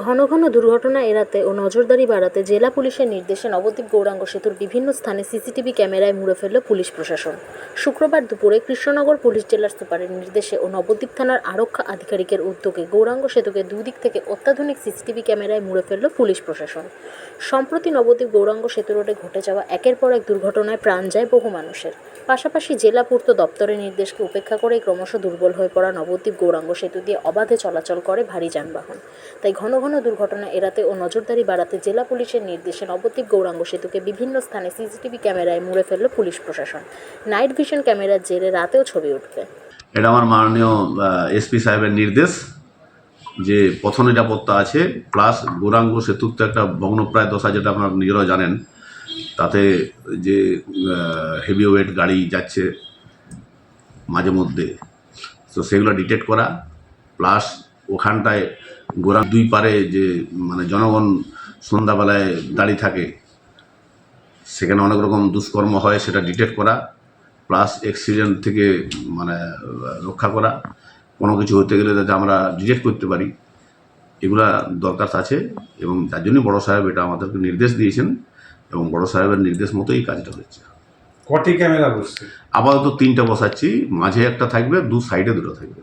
ঘন ঘন দুর্ঘটনা এড়াতে ও নজরদারি বাড়াতে জেলা পুলিশের নির্দেশে নবদ্বীপ গৌরাঙ্গ সেতুর বিভিন্ন স্থানে সিসিটিভি ক্যামেরায় মুড়ে ফেলল পুলিশ প্রশাসন। শুক্রবার দুপুরে কৃষ্ণনগর পুলিশ জেলার সুপারের নির্দেশে ও নবদ্বীপ থানার আরক্ষা আধিকারিকের উদ্যোগে গৌরাঙ্গ সেতুকে দুদিক থেকে অত্যাধুনিক সিসিটিভি ক্যামেরায় মুড়ে ফেলল পুলিশ প্রশাসন। সম্প্রতি নবদ্বীপ গৌরাঙ্গ সেতু রোডে ঘটে যাওয়া একের পর এক দুর্ঘটনায় প্রাণ যায় বহু মানুষের। পাশাপাশি জেলা পূর্ত দপ্তরের নির্দেশকে উপেক্ষা করে ক্রমশ দুর্বল হয়ে পড়া নবদ্বীপ গৌরাঙ্গ সেতু দিয়ে অবাধে চলাচল করে ভারী যানবাহন। তাই ঘন ঘন দুর্ঘটনা এড়াতে ও নজরদারি বাড়াতে জেলা পুলিশের নির্দেশে নবদ্বীপ গৌরাঙ্গ সেতুকে বিভিন্ন স্থানে সিসিটিভি ক্যামেরায় মুড়ে ফেলল পুলিশ প্রশাসন। নাইট ভিশন ক্যামেরার জেরে রাতেও ছবি উঠবে। এটা আমার মাননীয় এসপি সাহেবের নির্দেশ, যে পথ নিরাপত্তা আছে, প্লাস গৌরাঙ্গ সেতুর তো একটা ভগ্নপ্রায় দশা, যেটা আপনারা নিজেরাও জানেন। তাতে যে হেভি ওয়েট গাড়ি যাচ্ছে মাঝে মধ্যে, তো সেগুলো ডিটেক্ট করা প্লাস ওখানটায় গোরা দুই পারে যে মানে জনগণ সন্ধ্যাবেলায় দাঁড়িয়ে থাকে, সেখানে অনেক রকম দুষ্কর্ম হয়, সেটা ডিটেক্ট করা প্লাস অ্যাক্সিডেন্ট থেকে মানে রক্ষা করা, কোনো কিছু হতে গেলে যাতে আমরা ডিটেক্ট করতে পারি, এগুলা দরকার আছে এবং যার জন্য বড় সাহেব এটা আমাদেরকে নির্দেশ দিয়েছেন। এবং বড় সাহেবের নির্দেশ মতোই এই কাজটা হয়েছে। কটি ক্যামেরা বসছে? আপাতত তিনটা বসাচ্ছি মাঝে একটা থাকবে দু সাইডে দুটো থাকবে।